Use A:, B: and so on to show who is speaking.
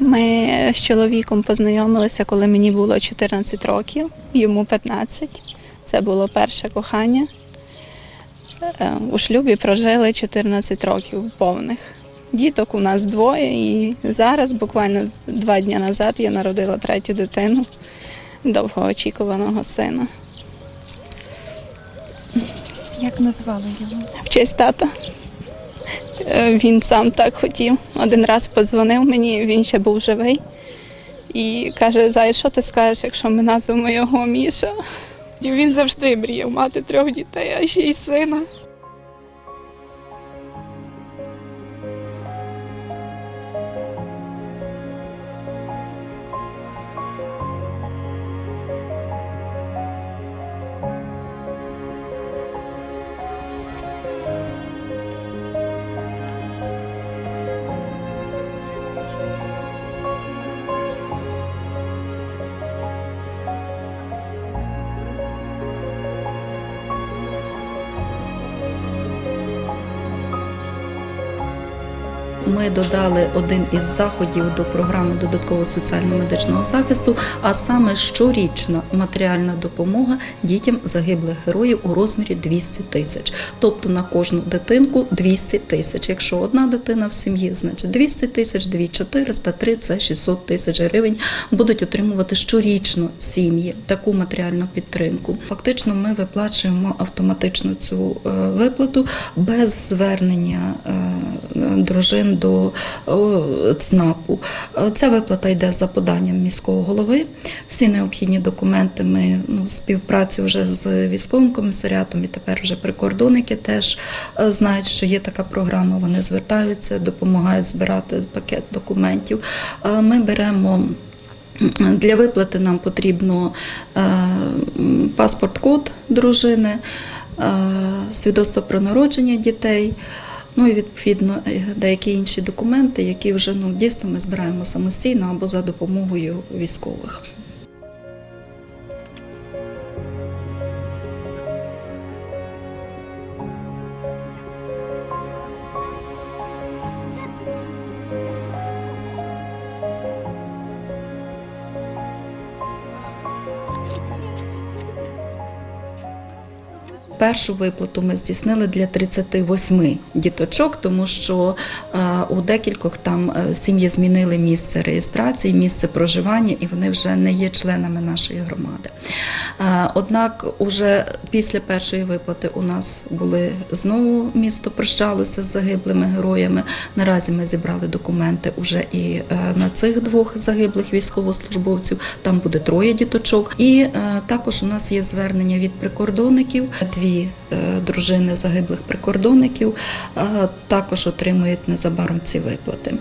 A: Ми з чоловіком познайомилися, коли мені було 14 років, йому 15. Це було перше кохання. Е, У шлюбі прожили 14 років повних. Діток у нас двоє, і зараз, буквально два дні назад, я народила третю дитину довгоочікуваного сина.
B: Як назвали його?
A: В честь тата. Е, Він сам так хотів. Один раз подзвонив мені, він ще був живий. І каже: Зай, що ти скажеш, якщо ми назвемо його Міша? Він завжди мріяв мати трьох дітей, а ще й сина.
C: Ми додали один із заходів до програми додаткового соціально-медичного захисту, а саме щорічна матеріальна допомога дітям загиблих героїв у розмірі 200 тисяч. Тобто на кожну дитинку 200 тисяч. Якщо одна дитина в сім'ї, значить 200 тисяч, 2 400, 3 – це 600 тисяч гривень будуть отримувати щорічно сім'ї таку матеріальну підтримку. Фактично, ми виплачуємо автоматично цю е, виплату без звернення е, дружин до ЦНАПу. Ця виплата йде за поданням міського голови. Всі необхідні документи ми ну, в співпраці вже з військовим комісаріатом і тепер вже прикордонники теж е, знають, що є така програма. Вони звертаються, допомагають збирати пакет документів. Е, Ми беремо. Для виплати нам потрібно е, паспорт-код дружини, свідоцтво про народження дітей. Ну і відповідно е, деякі інші документи, які вже ну дійсно ми збираємо самостійно або за допомогою військових. Першу виплату ми здійснили для 38 діточок, тому що е, у декількох там е, сім'ї змінили місце реєстрації, місце проживання, і вони вже не є членами нашої громади. Е, Однак, уже після першої виплати у нас були знову місто прощалося з загиблими героями. Наразі ми зібрали документи уже і на цих двох загиблих військовослужбовців. Там буде троє діточок. І також у нас є звернення від прикордонників. Дві е, дружини загиблих прикордонників е, також отримують незабаром ці виплати.